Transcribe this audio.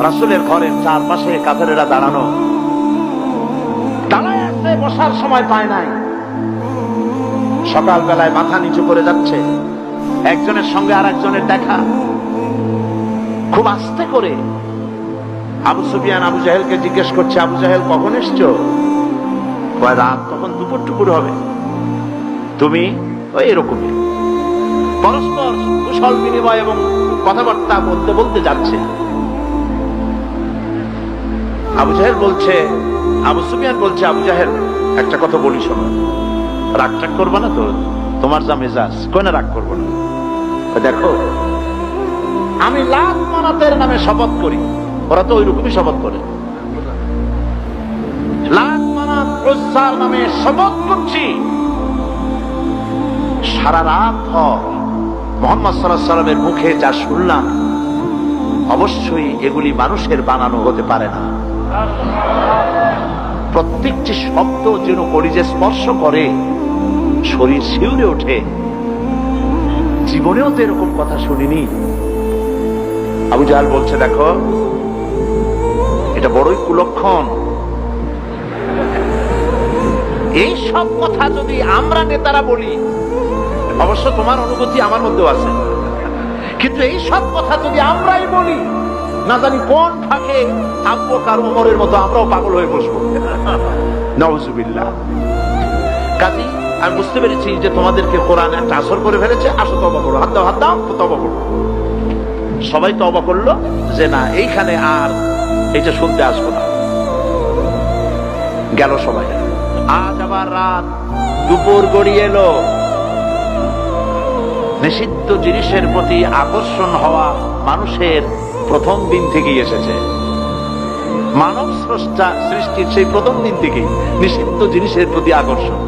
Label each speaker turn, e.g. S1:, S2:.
S1: রাসুলের ঘরের চারপাশে কাফেরেরা দাঁড়ানো। দাঁড়ায় আছে, বসার সময় পায় নাই। সকাল বেলায় মাথা নিচু করে যাচ্ছে, একজনের সঙ্গে আর একজনের দেখা। খুব আস্তে করে আবু সুফিয়ান, আবু জাহেলকে জিজ্ঞেস করছে, আবু জাহেল, কখন এসছো? রাত তখন দুপুর টুপুর হবে। তুমি? ওই এরকমই। পরস্পর কুশল বিনিময় এবং কথাবার্তা বলতে বলতে যাচ্ছে। আবু জাহেল বলছে, আবু সুফিয়ান বলছে, আবু জাহেল, একটা কথা বলি শোনো। রাগ টাগ করব না তো? তোমার যা মেজাজ, কই না রাগ করব না? দেখো, আমি লাখ মানাতের নামে শপথ করি। ওরা তো ওইরকমই শপথ করে। নামে শপথ করছি। সারা রাত ভর মোহাম্মদ সাল্লাহ সাল্লামের মুখে যা শুনলাম, অবশ্যই এগুলি মানুষের বানানো হতে পারে না। প্রত্যেকটি শব্দ যেন কলিজে স্পর্শ করে, শরীর শিউরে ওঠে। জীবনেও তো এরকম কথা শুনিনি। আবু জাহাল বলছে, দেখো, এটা বড়ই কুলক্ষণ। এই সব কথা যদি আমরা নেতারা বলি, অবশ্য তোমার অনুভূতি আমার মধ্যেও আছে। কিন্তু এই সব কথা যদি আমরাই বলি না জানি কোন ফাঁকে আব্বু কার উমরের মতো আমরাও পাগল হয়ে বসবো। নওজুবিল্লাহ কাজী, আমি বুঝতে পেরেছি যে তোমাদেরকে কোরআন একটা আসর করে ফেলেছে। আসো তবা করো। হাত দাও হাত দাও তবা করো। সবাই তো তবা করল যে না, এইখানে আর এটা শুনতে আসব না। গেল সবাই। আজ আবার রাত, দুপুর গড়িয়ে এলো। নিষিদ্ধ জিনিসের প্রতি আকর্ষণ হওয়া মানুষের প্রথম দিন থেকেই এসেছে। মানব স্রষ্টা সৃষ্টির সেই প্রথম দিন থেকেই নিষিদ্ধ জিনিসের প্রতি আকর্ষণ।